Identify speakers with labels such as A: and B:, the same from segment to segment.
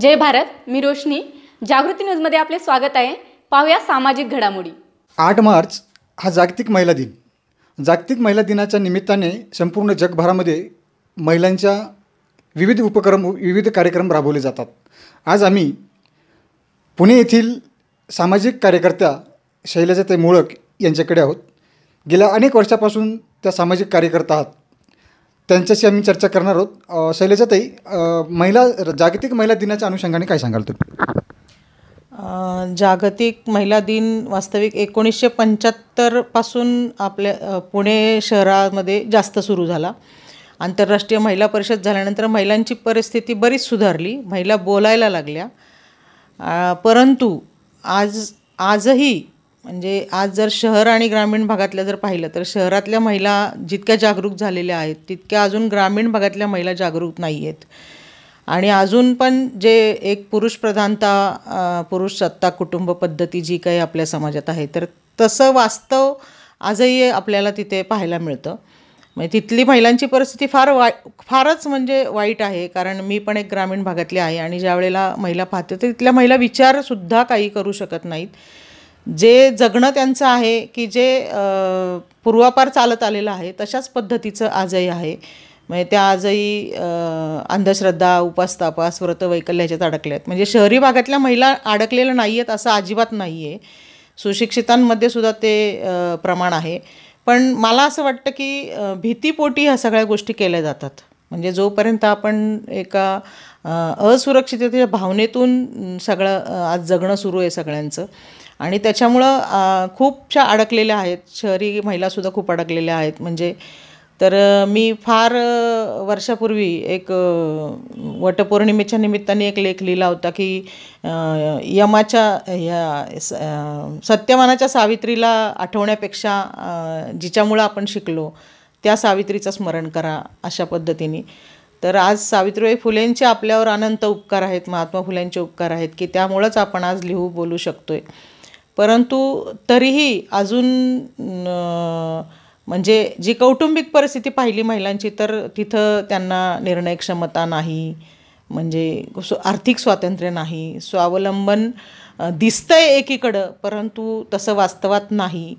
A: जय भारत मी रोशनी. जागृती न्यूजमध्ये आपले स्वागत आहे. पाहूया सामाजिक घडामोडी.
B: आठ मार्च हा जागतिक महिला दिन. जागतिक महिला दिनाच्या निमित्ताने संपूर्ण जगभरामध्ये महिलांच्या विविध उपक्रम विविध कार्यक्रम राबवले जातात. आज आम्ही पुणे येथील सामाजिक कार्यकर्त्या शैलजाताई मोळक यांच्याकडे आहोत. गेल्या अनेक वर्षापासून त्या सामाजिक कार्यकर्ता आहात. त्यांच्याशी आम्ही चर्चा करणार आहोत. शैलेजाताई महिला जागतिक महिला दिनाच्या अनुषंगाने काय सांगाल तुम्ही?
C: जागतिक महिला दिन वास्तविक एकोणीसशे पंच्याहत्तरपासून आपल्या पुणे शहरामध्ये जास्त सुरू झाला. आंतरराष्ट्रीय महिला परिषद झाल्यानंतर महिलांची परिस्थिती बरीच सुधारली. महिला बोलायला लागल्या. परंतु आज आजही म्हणजे आज जर शहर आणि ग्रामीण भागातल्या जर पाहिलं तर शहरातल्या महिला जितक्या जागरूक झालेल्या आहेत तितक्या अजून ग्रामीण भागातल्या महिला जागरूक नाही आहेत. आणि अजून पण जे एक पुरुष प्रधानता पुरुष सत्ता कुटुंब पद्धती जी काही आपल्या समाजात आहे तर तसं वास्तव आजही आपल्याला तिथे पाहायला मिळतं. म्हणजे तिथली महिलांची परिस्थिती फार वाई फारच म्हणजे वाईट आहे कारण मी पण एक ग्रामीण भागातली आहे आणि ज्या वेळेला महिला पाहते तर तिथल्या महिला विचारसुद्धा काही करू शकत नाहीत. जे जगणं त्यांचं आहे की जे पूर्वापार चालत आलेलं आहे तशाच पद्धतीचं आजही आहे. म्हणजे त्या आजही अंधश्रद्धा उपासतापास व्रत वैकल्याच्यात अडकल्या आहेत म्हणजे शहरी भागातल्या महिला अडकलेल्या नाही आहेत असं अजिबात नाही आहे सुशिक्षितांमध्ये सुद्धा ते प्रमाण आहे. पण मला असं वाटतं की भीतीपोटी ह्या सगळ्या गोष्टी केल्या जातात. म्हणजे जोपर्यंत आपण एका असुरक्षिततेच्या भावनेतून सगळं आज जगणं सुरू आहे सगळ्यांचं आणि त्याच्यामुळं खूपशा अडकलेल्या आहेत. शहरी महिलासुद्धा खूप अडकलेल्या आहेत. म्हणजे तर मी फार वर्षापूर्वी एक वटपौर्णिमेच्या निमित्ताने एक लेख लिहिला होता की यमाच्या या स- सावित्रीला आठवण्यापेक्षा जिच्यामुळं आपण शिकलो त्या सावित्रीचं स्मरण करा अशा पद्धतीने. तर आज सावित्रीबाई फुलेंचे आपल्यावर अनंत उपकार आहेत महात्मा फुलेंचे उपकार आहेत की त्यामुळंच आपण आज लिहू बोलू शकतो आहे परंतु तरीही अजून म्हणजे जी कौटुंबिक परिस्थिती पाहिली महिलांची तर तिथं त्यांना निर्णय क्षमता नाही म्हणजे स्व- आर्थिक स्वातंत्र्य नाही स्वावलंबन दिसतंय एकीकडं परंतु तसं वास्तवात नाही.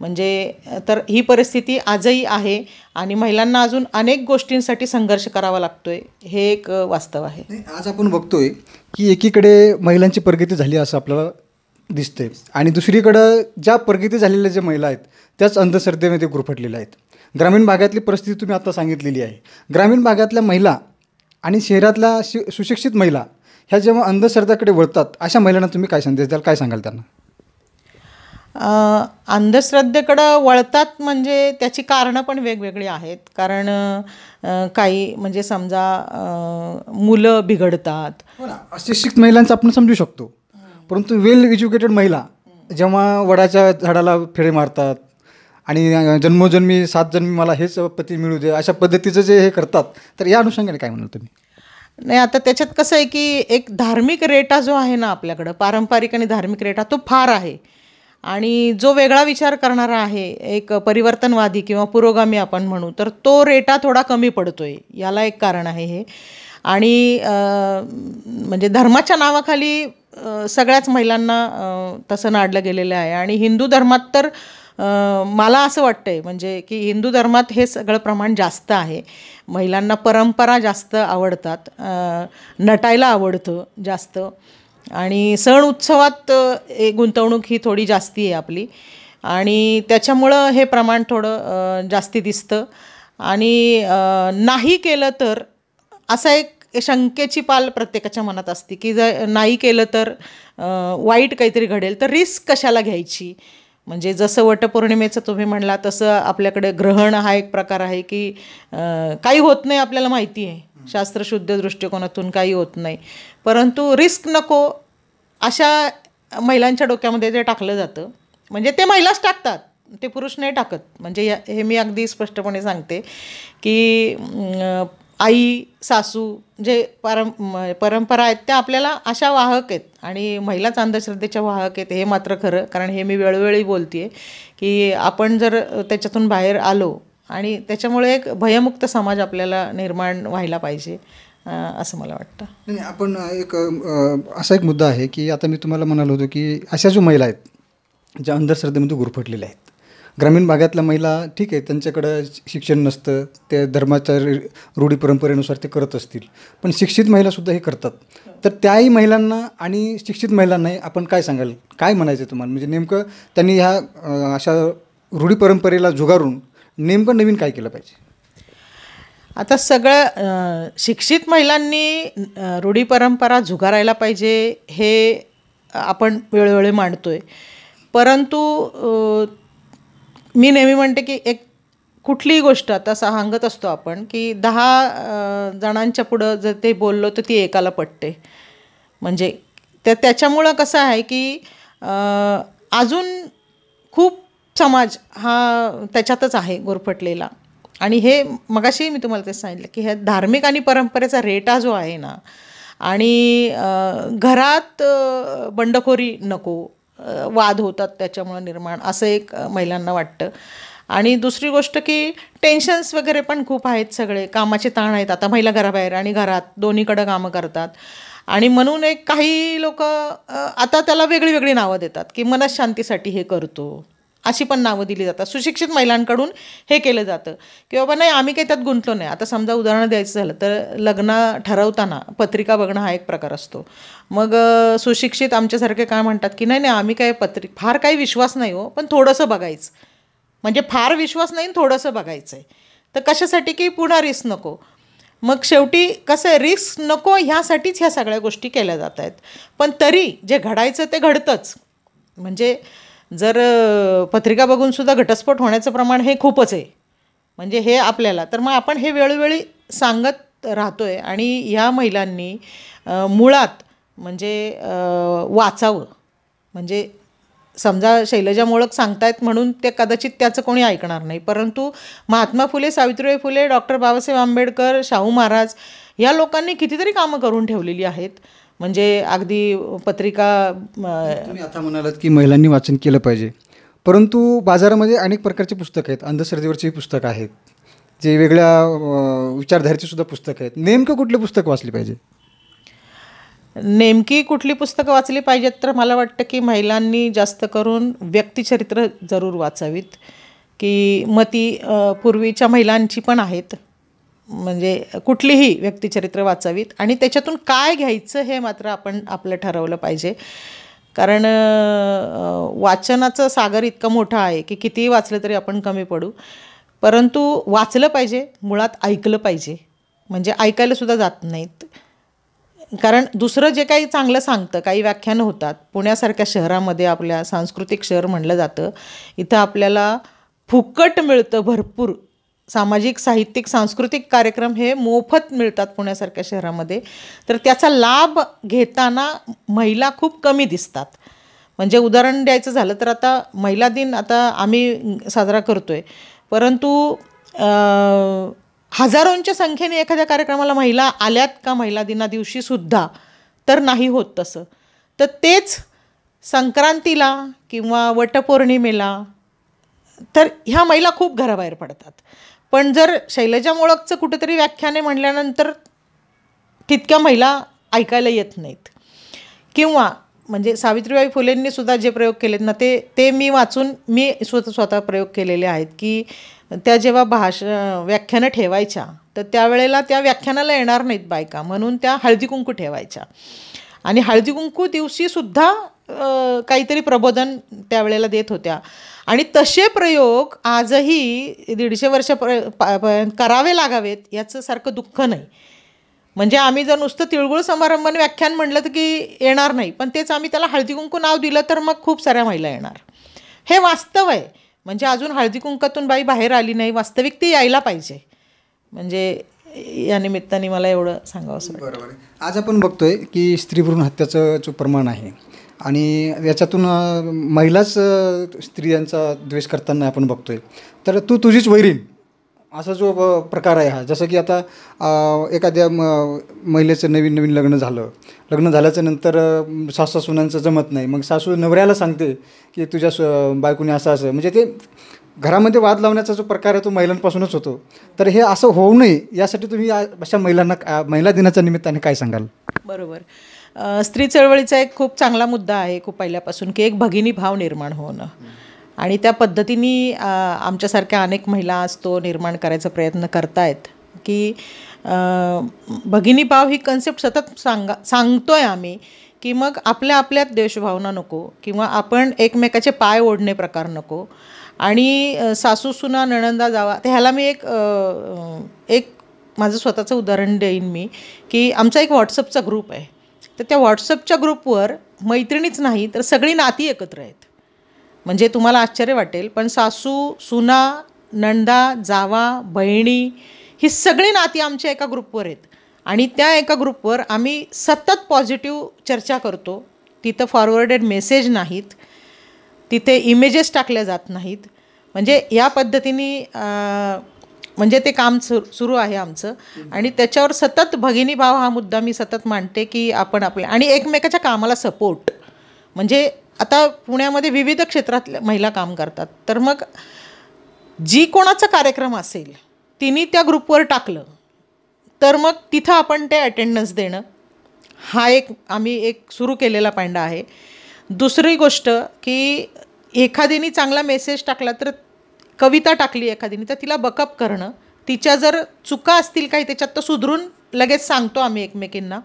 C: म्हणजे तर ही परिस्थिती आजही आहे आणि महिलांना अजून अनेक गोष्टींसाठी संघर्ष करावा लागतोय हे एक वास्तव आहे.
B: आज आपण बघतोय की एकीकडे महिलांची प्रगती झाली असं आपल्याला दिसते. आणि दुसरीकडं ज्या प्रगती झालेल्या ज्या महिला आहेत त्याच अंधश्रद्धेमध्ये गुरफटलेल्या आहेत. ग्रामीण भागातली परिस्थिती तुम्ही आता सांगितलेली आहे. ग्रामीण भागातल्या महिला आणि शहरातल्या शि सुशिक्षित महिला ह्या जेव्हा अंधश्रद्धाकडे वळतात अशा महिलांना तुम्ही काय संदेश द्याल काय सांगाल त्यांना?
C: अंधश्रद्धेकडं वळतात म्हणजे त्याची कारणं पण वेगवेगळी आहेत. कारण काही म्हणजे समजा मुलं बिघडतात.
B: हो अशिक्षित महिलांचं आपण समजू शकतो. परंतु वेल एज्युकेटेड महिला जेव्हा वडाच्या झाडाला फेरे मारतात आणि जन्मोजन्मी सात जन्मी मला हेच पती मिळू दे अशा पद्धतीचं जे हे करतात तर या अनुषंगाने काय म्हणाल तुम्ही?
C: नाही आता त्याच्यात कसं आहे की एक धार्मिक रेटा जो आहे ना आपल्याकडं पारंपरिक आणि धार्मिक रेटा तो फार आहे. आणि जो वेगळा विचार करणारा आहे एक परिवर्तनवादी किंवा पुरोगामी आपण म्हणू तर तो रेटा थोडा कमी पडतो आहे याला एक कारण आहे हे. आणि म्हणजे धर्माच्या नावाखाली सगळ्याच महिलांना तसं नाडलं गेलेलं आहे. आणि हिंदू धर्मात तर मला असं वाटतंय म्हणजे की हिंदू धर्मात हे सगळं प्रमाण जास्त आहे. महिलांना परंपरा जास्त आवडतात नटायला आवडतं जास्त. आणि सण उत्सवात गुंतवणूक ही थोडी जास्ती आहे आपली. आणि त्याच्यामुळं हे प्रमाण थोडं जास्ती दिसतं. आणि नाही केलं तर असा एक शंकेची पाल प्रत्येकाच्या मनात असते की जर नाही केलं तर वाईट काहीतरी घडेल तर रिस्क कशाला घ्यायची? म्हणजे जसं वटपौर्णिमेचं तुम्ही म्हणला तसं आपल्याकडे ग्रहण हा एक प्रकार आहे की काही होत नाही आपल्याला माहिती आहे. शास्त्रशुद्ध दृष्टिकोनातून काही होत नाही. परंतु रिस्क नको अशा महिलांच्या डोक्यामध्ये ते टाकलं जातं म्हणजे ते महिलाच टाकतात ते पुरुष नाही टाकत. म्हणजे या- हे मी अगदी स्पष्टपणे सांगते की आई सासू जे परं परंपरा आहेत त्या आपल्याला अशा वाहक आहेत. आणि महिलाच अंधश्रद्धेच्या वाहक आहेत हे मात्र खरं. कारण हे मी वेळोवेळी बोलते आहे की आपण जर त्याच्यातून बाहेर आलो आणि त्याच्यामुळे एक भयमुक्त समाज आपल्याला निर्माण व्हायला पाहिजे असं मला वाटतं.
B: नाही आपण एक असा एक मुद्दा आहे की आता मी तुम्हाला म्हणालो होतो की अशा जो महिला आहेत ज्या अंधश्रद्धेमध्ये गुरफटलेल्या आहेत ग्रामीण भागातल्या महिला ठीक आहे त्यांच्याकडं शिक्षण नसतं ते धर्माच्या रूढी परंपरेनुसार ते करत असतील. पण शिक्षित महिलासुद्धा हे करतात. तर त्याही महिलांना आणि शिक्षित महिलांनाही आपण काय सांगाल? काय म्हणायचं तुम्हाला? म्हणजे नेमकं त्यांनी ह्या अशा रूढी परंपरेला झुगारून नेमकं नवीन काय केलं पाहिजे?
C: आता सगळं शिक्षित महिलांनी रूढी परंपरा झुगारायला पाहिजे हे आपण वेळोवेळी मांडतो आहे परंतु मी नेहमी म्हणते की एक कुठलीही गोष्ट आता सांगत असतो आपण की दहा जणांच्या पुढं जर ते बोललो तर ती एकाला पटते. म्हणजे त्या त्याच्यामुळं कसं आहे की अजून खूप समाज हा त्याच्यातच आहे गोरफटलेला. आणि हे मगाशी मी तुम्हाला ते सांगितलं की ह्या धार्मिक आणि परंपरेचा रेटा जो आहे ना आणि घरात बंडखोरी नको वाद होतात त्याच्यामुळं निर्माण असं एक महिलांना वाटतं. आणि दुसरी गोष्ट की टेन्शन्स वगैरे पण खूप आहेत सगळे कामाचे ताण आहेत. आता महिला घराबाहेर आणि घरात दोन्हीकडं कामं करतात. आणि म्हणून एक काही लोक आता त्याला वेगळी वेगळी नावं देतात की मनशांतीसाठी हे करतो. अशी पण नावं दिली जातात. सुशिक्षित महिलांकडून हे केलं जातं. की बाबा नाही आम्ही काही त्यात गुंतलो नाही. आता समजा उदाहरण द्यायचं झालं तर लग्न ठरवताना पत्रिका बघणं हा एक प्रकार असतो. मग सुशिक्षित आमच्यासारखे काय म्हणतात की नाही नाही आम्ही काय पत्रि फार काही विश्वास नाही हो पण थोडंसं बघायचं. म्हणजे फार विश्वास नाही थोडंसं बघायचं आहे तर कशासाठी की पुन्हा रिस्क नको? मग शेवटी कसं आहे रिस्क नको ह्यासाठीच ह्या सगळ्या गोष्टी केल्या जात आहेत. पण तरी जे घडायचं ते घडतंच. म्हणजे जर पत्रिका बघून सुद्धा घटस्फोट होण्याचं प्रमाण हे खूपच आहे. म्हणजे हे आपल्याला तर मग आपण हे वेळोवेळी सांगत राहतो आहे आणि ह्या महिलांनी मुळात म्हणजे वाचावं. म्हणजे समजा शैलजा मोळक सांगतायत म्हणून ते कदाचित त्याचं कोणी ऐकणार नाही. परंतु महात्मा फुले सावित्रीबाई फुले डॉक्टर बाबासाहेब आंबेडकर शाहू महाराज या लोकांनी कितीतरी कामं करून ठेवलेली आहेत. म्हणजे अगदी पत्रिका
B: तुम्ही आता म्हणालात की महिलांनी वाचन केलं पाहिजे. परंतु बाजारामध्ये अनेक प्रकारचे पुस्तक आहेत. अंधश्रद्धेवरची पुस्तकं आहेत. जे वेगळ्या विचारधारेची सुद्धा पुस्तकं आहेत. नेमकं कुठलं पुस्तक वाचली पाहिजे?
C: नेमकी कुठली पुस्तकं वाचली पाहिजेत तर मला वाटतं की महिलांनी जास्त करून व्यक्तिचरित्र जरूर वाचावीत. की मग ती पूर्वीच्या महिलांची पण आहेत. म्हणजे कुठलीही व्यक्तिचरित्र वाचावीत आणि त्याच्यातून काय घ्यायचं हे मात्र आपण आपलं ठरवलं पाहिजे. कारण वाचनाचं सागर इतकं मोठा आहे की कितीही वाचलं तरी आपण कमी पडू. परंतु वाचलं पाहिजे मुळात ऐकलं पाहिजे. म्हणजे ऐकायलासुद्धा जात नाहीत. कारण दुसरं जे काही चांगलं सांगतं काही व्याख्यानं होतात. पुण्यासारख्या शहरामध्ये आपल्या सांस्कृतिक शहर म्हणलं जातं. इथं आपल्याला फुकट मिळतं भरपूर. सामाजिक साहित्यिक सांस्कृतिक कार्यक्रम हे मोफत मिळतात पुण्यासारख्या शहरामध्ये. तर त्याचा लाभ घेताना महिला खूप कमी दिसतात. म्हणजे उदाहरण द्यायचं झालं तर आता महिला दिन आता आम्ही साजरा करतो आहे परंतु हजारोंच्या संख्येने एखाद्या कार्यक्रमाला महिला आल्यात का महिला दिना दिवशीसुद्धा तर नाही होत तसं. तर तेच संक्रांतीला किंवा वटपौर्णिमेला तर ह्या महिला खूप घराबाहेर पडतात. पण जर शैलजा मोळकचं कुठेतरी व्याख्याने म्हणल्यानंतर तितक्या महिला ऐकायला येत नाहीत. किंवा म्हणजे सावित्रीबाई फुलेंनी सुद्धा जे प्रयोग केलेत ना ते ते मी वाचून मी स्वतः स्वतः प्रयोग केलेले आहेत की त्या जेव्हा भाष व्याख्यानं ठेवायच्या तर त्यावेळेला त्या व्याख्यानाला येणार नाहीत बायका. म्हणून त्या हळदी कुंकू ठेवायच्या. आणि हळदी कुंकू दिवशीसुद्धा काहीतरी प्रबोधन त्यावेळेला देत होत्या. आणि तसे प्रयोग आजही दीडशे वर्ष प- करावे लागावेत याचं सारखं दुःख नाही. म्हणजे आम्ही जर नुसतं तिळगुळ समारंभाने व्याख्यान म्हणलं तर की येणार नाही पण तेच आम्ही त्याला हळदी कुंकू नाव दिलं तर मग खूप साऱ्या महिला येणार. हे वास्तव आहे. म्हणजे अजून हळदी कुंकातून बाई बाहेर आली नाही वास्तविक ती यायला पाहिजे. म्हणजे या निमित्ताने मला एवढं सांगावं असं
B: बरोबर आज आपण बघतोय की स्त्री भ्रूण हत्याचं जो प्रमाण आहे आणि याच्यातून महिलाच स्त्रियांचा द्वेष करताना आपण बघतोय. तर तू तुझीच वैरीण असा जो प्रकार आहे हा. जसं की आता एखाद्या म- महिलेचं नवीन नवीन लग्न झालं. लग्न झाल्याच्यानंतर अं, सासू सुनांचं जमत नाही. मग सासू नवऱ्याला सांगते की तुझ्या स बायकोने असं असं. म्हणजे ते घरामध्ये वाद लावण्याचा जो प्रकार आहे तो महिलांपासूनच होतो. तर हे असं होऊ नये यासाठी तुम्ही या अशा महिलांना महिला दिनाच्या निमित्ताने काय सांगाल?
C: बरोबर. स्त्री चळवळीचा एक खूप चांगला मुद्दा आहे खूप पहिल्यापासून की एक भगिनी भाव निर्माण होणं. आणि त्या पद्धतीने आमच्यासारख्या अनेक महिला आज तो निर्माण करायचा प्रयत्न करतायत की भगिनी भाव ही कन्सेप्ट सतत सांगा सांगतो आहे आम्ही की मग आपल्या आपल्यात देशभावना नको किंवा आपण एकमेकाचे पाय ओढणे प्रकार नको. आणि सासू सुना नणंदा जावा तर ह्याला मी एक एक माझं स्वतःचं उदाहरण देईन मी की आमचा एक व्हॉट्सअपचा ग्रुप आहे. तर त्या व्हॉट्सअपच्या ग्रुपवर मैत्रिणीच नाही तर सगळी नाती एकत्र आहेत. म्हणजे तुम्हाला आश्चर्य वाटेल पण सासू सुना नंदा जावा बहिणी ही सगळी नाती आमच्या एका ग्रुपवर आहेत. आणि त्या एका ग्रुपवर आम्ही सतत पॉझिटिव्ह चर्चा करतो. तिथं फॉरवर्डेड मेसेज नाहीत. तिथे इमेजेस टाकल्या जात नाहीत. म्हणजे या पद्धतीने म्हणजे ते काम सु सुरू आहे आमचं. आणि त्याच्यावर सतत भगिनी भाव हा मुद्दा मी सतत मांडते की आपण आपल्या आणि एकमेकाच्या कामाला सपोर्ट. म्हणजे आता पुण्यामध्ये विविध क्षेत्रातल्या महिला काम करतात. तर मग जी कोणाचा कार्यक्रम असेल तिने त्या ग्रुपवर टाकलं तर मग तिथं आपण ते अटेंडन्स देणं हा एक आम्ही एक सुरू केलेला पांडा आहे. दुसरी गोष्ट की एखादीने चांगला मेसेज टाकला तर कविता टाकली एखादीने तर तिला बकअप करणं. तिच्या जर चुका असतील काही त्याच्यात तर सुधरून लगेच सांगतो आम्ही एकमेकींना.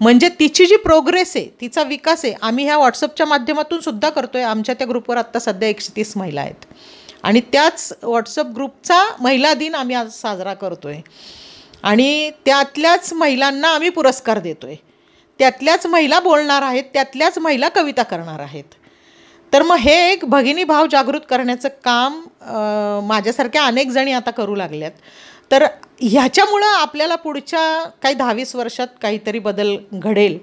C: म्हणजे तिची जी प्रोग्रेस आहे तिचा विकास आहे आम्ही ह्या व्हॉट्सअपच्या माध्यमातून सुद्धा करतो आहे आमच्या त्या ग्रुपवर आत्ता सध्या एकशे तीस महिला आहेत. आणि त्याच व्हॉट्सअप ग्रुपचा महिला दिन आम्ही आज साजरा करतो आहे आणि त्यातल्याच महिलांना आम्ही पुरस्कार देतो आहे त्यातल्याच महिला बोलणार आहेत त्यातल्याच महिला कविता करणार आहेत. तर मग हे एक भगिनी भाव जागृत करण्याचं काम माझ्यासारख्या अनेक जणी आता करू लागल्यात. तर ह्याच्यामुळं आपल्याला पुढच्या काही दहावीस वर्षात काहीतरी बदल घडेल.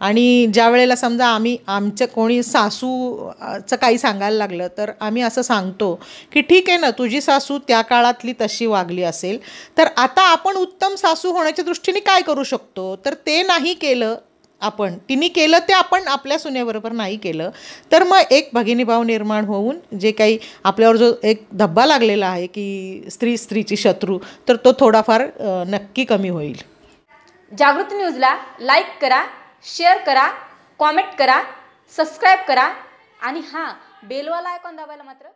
C: आणि ज्या वेळेला समजा आम्ही आमचं कोणी सासूचं काही सांगायला लागलं तर आम्ही असं सांगतो की ठीक आहे ना तुझी सासू त्या काळातली तशी वागली असेल. तर आता आपण उत्तम सासू होण्याच्या दृष्टीने काय करू शकतो? तर ते नाही केलं आपण तिने केलं ते आपण आपल्या सुनेबरोबर नाही केलं. तर मग एक भगिनीभाव निर्माण होऊन जे काही आपल्यावर जो एक धब्बा लागलेला आहे की स्त्री स्त्रीची शत्रू तर तो थोडाफार नक्की कमी होईल.
A: जागृत न्यूजला लाईक करा शेअर करा कॉमेंट करा सबस्क्राईब करा आणि हां बेलवाला आयकॉन दाबायला मात्र